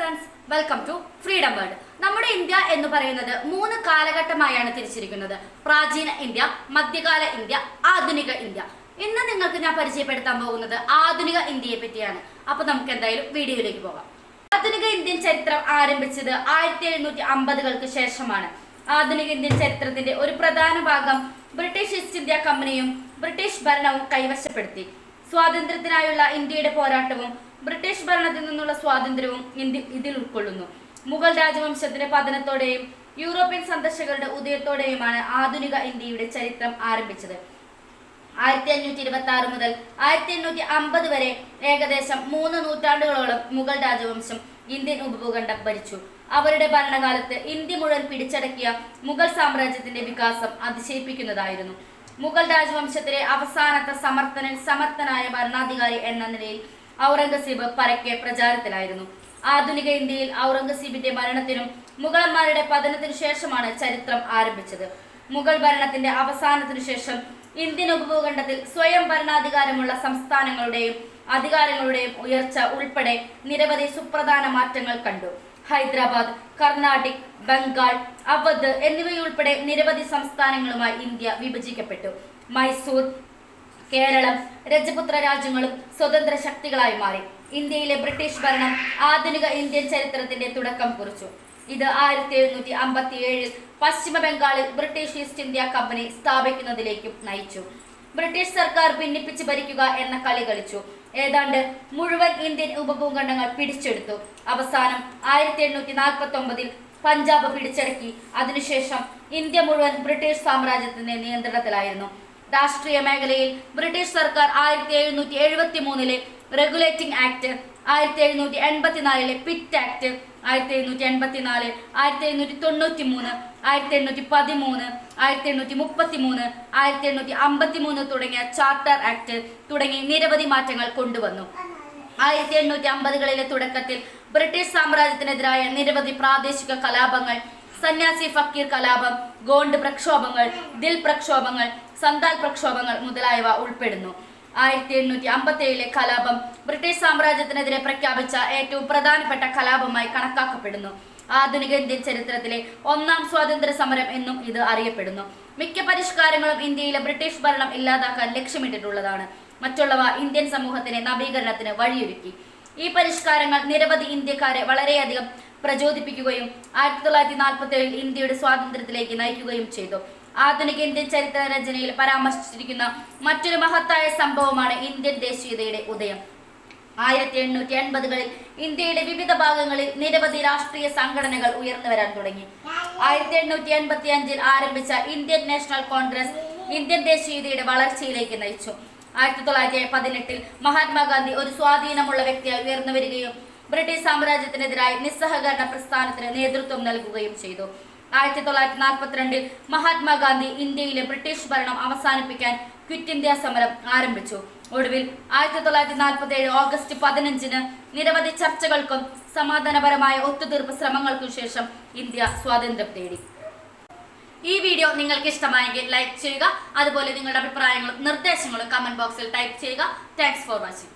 Friends welcome to freedom world നമ്മുടെ India എന്ന് പറയുന്നത് മൂന്ന് കാലഘട്ടമായാണ് തിരിച്ചിരിക്കുന്നത്. പ്രാചീന ഇന്ത്യ മധ്യകാല ഇന്ത്യ ആധുനിക ഇന്ത്യ. ഇന്ന് നിങ്ങൾക്ക് ഞാൻ പരിചയപ്പെടുത്താൻ പോകുന്നത് ആധുനിക ഇന്ത്യയെ പറ്റിയാണ്. അപ്പൊ നമുക്ക് എന്തായാലും വീഡിയോയിലേക്ക് പോകാം. ആധുനിക ഇന്ത്യൻ ചരിത്രം ആരംഭിച്ചത് ആയിരത്തി എഴുന്നൂറ്റി അമ്പതുകൾക്ക് ശേഷമാണ്. ആധുനിക ഇന്ത്യൻ ചരിത്രത്തിന്റെ ഒരു പ്രധാന ഭാഗം ബ്രിട്ടീഷ് ഈസ്റ്റ് ഇന്ത്യ കമ്പനിയും ബ്രിട്ടീഷ് ഭരണവും കൈവശപ്പെടുത്തി. സ്വാതന്ത്ര്യത്തിനായുള്ള ഇന്ത്യയുടെ പോരാട്ടവും ബ്രിട്ടീഷ് ഭരണത്തിൽ നിന്നുള്ള സ്വാതന്ത്ര്യവും ഇതിൽ ഉൾക്കൊള്ളുന്നു. മുഗൾ രാജവംശത്തിന്റെ പതനത്തോടെയും യൂറോപ്യൻ സന്ദർശകരുടെ ഉദയത്തോടെയുമാണ് ആധുനിക ഇന്ത്യയുടെ ചരിത്രം ആരംഭിച്ചത്. ആയിരത്തി അഞ്ഞൂറ്റി ഇരുപത്തി ആറ് മുതൽ ആയിരത്തി എണ്ണൂറ്റി അമ്പത് വരെ ഏകദേശം മൂന്ന് നൂറ്റാണ്ടുകളോളം മുഗൾ രാജവംശം ഇന്ത്യൻ ഉപഭൂഖണ്ഡം ഭരിച്ചു. അവരുടെ ഭരണകാലത്ത് ഇന്ത്യ മുഴുവൻ പിടിച്ചടക്കിയ മുഗൾ സാമ്രാജ്യത്തിന്റെ വികാസം അതിശയിപ്പിക്കുന്നതായിരുന്നു. മുഗൾ രാജവംശത്തിലെ അവസാനത്തെ സമർത്ഥനൻ സമർത്ഥനായ ഭരണാധികാരി എന്ന നിലയിൽ ഔറംഗസീബ് പരക്കെ പ്രചാരത്തിലായിരുന്നു. ആധുനിക ഇന്ത്യയിൽ ഔറംഗസീബിന്റെ മരണത്തിനും മുഗളന്മാരുടെ പതനത്തിനു ശേഷമാണ് ചരിത്രം ആരംഭിച്ചത്. മുഗൾ ഭരണത്തിന്റെ അവസാനത്തിനു ശേഷം ഇന്ത്യൻ ഉപഭൂഖണ്ഡത്തിൽ സ്വയം ഭരണാധികാരമുള്ള സംസ്ഥാനങ്ങളുടെയും അധികാരങ്ങളുടെയും ഉയർച്ച ഉൾപ്പെടെ നിരവധി സുപ്രധാന മാറ്റങ്ങൾ കണ്ടു. ഹൈദരാബാദ് കർണാടിക് ബംഗാൾ അവധ് എന്നിവയുൾപ്പെടെ നിരവധി സംസ്ഥാനങ്ങളുമായി ഇന്ത്യ വിഭജിക്കപ്പെട്ടു. മൈസൂർ കേരളം രജപുത്ര രാജ്യങ്ങളും സ്വതന്ത്ര ശക്തികളായി മാറി. ഇന്ത്യയിലെ ബ്രിട്ടീഷ് ഭരണം ആധുനിക ഇന്ത്യൻ ചരിത്രത്തിന്റെ തുടക്കം കുറിച്ചു. ഇത് ആയിരത്തി എഴുന്നൂറ്റി അമ്പത്തി ഏഴിൽ പശ്ചിമ ബംഗാളിൽ ബ്രിട്ടീഷ് ഈസ്റ്റ് ഇന്ത്യ കമ്പനി സ്ഥാപിക്കുന്നതിലേക്കും നയിച്ചു. ബ്രിട്ടീഷ് സർക്കാർ ഭിന്നിപ്പിച്ച് ഭരിക്കുക എന്ന കളി കളിച്ചു. ഏതാണ്ട് മുഴുവൻ ഇന്ത്യൻ ഉപഭൂഖണ്ഡങ്ങൾ പിടിച്ചെടുത്തു. അവസാനം ആയിരത്തി എണ്ണൂറ്റി നാൽപ്പത്തി ഒമ്പതിൽ പഞ്ചാബ് പിടിച്ചടക്കി. അതിനുശേഷം ഇന്ത്യ മുഴുവൻ ബ്രിട്ടീഷ് സാമ്രാജ്യത്തിന്റെ നിയന്ത്രണത്തിലായിരുന്നു. രാഷ്ട്രീയ മേഖലയിൽ ബ്രിട്ടീഷ് സർക്കാർ ആയിരത്തി എഴുന്നൂറ്റി എഴുപത്തി മൂന്നിലെ റെഗുലേറ്റിംഗ് ആക്ട് ആയിരത്തി എഴുന്നൂറ്റി എൺപത്തിനാലിലെ പിറ്റ് ആക്ട് ആയിരത്തി എഴുന്നൂറ്റി എൺപത്തിനാല് ആയിരത്തി എഴുന്നൂറ്റി തൊണ്ണൂറ്റി മൂന്ന് ആയിരത്തി എണ്ണൂറ്റി പതിമൂന്ന് ആയിരത്തി എണ്ണൂറ്റി മുപ്പത്തി മൂന്ന് ആയിരത്തി എണ്ണൂറ്റി അമ്പത്തി മൂന്ന് തുടങ്ങിയ ചാർട്ടർ ആക്ട് തുടങ്ങി നിരവധി മാറ്റങ്ങൾ കൊണ്ടുവന്നു. ആയിരത്തി എണ്ണൂറ്റി അമ്പതുകളിലെ തുടക്കത്തിൽ ബ്രിട്ടീഷ് സാമ്രാജ്യത്തിനെതിരായ നിരവധി പ്രാദേശിക കലാപങ്ങൾ സന്യാസി ഫക്കീർ കലാപം ഗോണ്ട് പ്രക്ഷോഭങ്ങൾ ദിൽ പ്രക്ഷോഭങ്ങൾ സന്താൽ പ്രക്ഷോഭങ്ങൾ മുതലായവ ഉൾപ്പെടുന്നു. ആയിരത്തി എണ്ണൂറ്റി അമ്പത്തി കലാപം ബ്രിട്ടീഷ് സാമ്രാജ്യത്തിനെതിരെ പ്രഖ്യാപിച്ച ഏറ്റവും പ്രധാനപ്പെട്ട കലാപമായി കണക്കാക്കപ്പെടുന്നു. ആധുനിക ഇന്ത്യൻ ചരിത്രത്തിലെ ഒന്നാം സ്വാതന്ത്ര്യ സമരം എന്നും ഇത് അറിയപ്പെടുന്നു. മിക്ക പരിഷ്കാരങ്ങളും ഇന്ത്യയിലെ ബ്രിട്ടീഷ് ഭരണം ഇല്ലാതാക്കാൻ ലക്ഷ്യമിട്ടിട്ടുള്ളതാണ്. മറ്റുള്ളവ ഇന്ത്യൻ സമൂഹത്തിന്റെ നവീകരണത്തിന് വഴിയൊരുക്കി. ഈ പരിഷ്കാരങ്ങൾ നിരവധി ഇന്ത്യക്കാരെ വളരെയധികം പ്രചോദിപ്പിക്കുകയും ആയിരത്തി തൊള്ളായിരത്തി നാൽപ്പത്തി ഏഴിൽ ഇന്ത്യയുടെ സ്വാതന്ത്ര്യത്തിലേക്ക് നയിക്കുകയും ചെയ്തു. ആധുനിക ഇന്ത്യൻ ചരിത്ര രചനയിൽ പരാമർശിച്ചിരിക്കുന്ന മറ്റൊരു മഹത്തായ സംഭവമാണ് ഇന്ത്യൻ ദേശീയതയുടെ ഉദയം. ആയിരത്തി എണ്ണൂറ്റി എൺപതുകളിൽ ഇന്ത്യയുടെ വിവിധ ഭാഗങ്ങളിൽ നിരവധി രാഷ്ട്രീയ സംഘടനകൾ ഉയർന്നു വരാൻ തുടങ്ങി. ആയിരത്തി എണ്ണൂറ്റി എൺപത്തി അഞ്ചിൽ ആരംഭിച്ച ഇന്ത്യൻ നാഷണൽ കോൺഗ്രസ് ഇന്ത്യൻ ദേശീയതയുടെ വളർച്ചയിലേക്ക് നയിച്ചു. ആയിരത്തി തൊള്ളായിരത്തി പതിനെട്ടിൽ മഹാത്മാഗാന്ധി ഒരു സ്വാധീനമുള്ള വ്യക്തിയായി ഉയർന്നു വരികയും ബ്രിട്ടീഷ് സാമ്രാജ്യത്തിനെതിരായി നിസ്സഹകരണ പ്രസ്ഥാനത്തിന് നേതൃത്വം നൽകുകയും ചെയ്തു. ആയിരത്തി തൊള്ളായിരത്തി നാൽപ്പത്തിരണ്ടിൽ മഹാത്മാഗാന്ധി ഇന്ത്യയിലെ ബ്രിട്ടീഷ് ഭരണം അവസാനിപ്പിക്കാൻ ക്വിറ്റ് ഇന്ത്യ സമരം ആരംഭിച്ചു. ഒടുവിൽ ആയിരത്തി തൊള്ളായിരത്തി നാൽപ്പത്തി ഏഴ് ഓഗസ്റ്റ് പതിനഞ്ചിന് നിരവധി ചർച്ചകൾക്കും സമാധാനപരമായ ഒത്തുതീർപ്പ് ശ്രമങ്ങൾക്കും ശേഷം ഇന്ത്യ സ്വാതന്ത്ര്യം തേടി. ഈ വീഡിയോ നിങ്ങൾക്ക് ഇഷ്ടമായെങ്കിൽ ലൈക്ക് ചെയ്യുക അതുപോലെ നിങ്ങളുടെ അഭിപ്രായങ്ങളും നിർദ്ദേശങ്ങളും കമന്റ് ബോക്സിൽ ടൈപ്പ് ചെയ്യുക. Thanks for watching.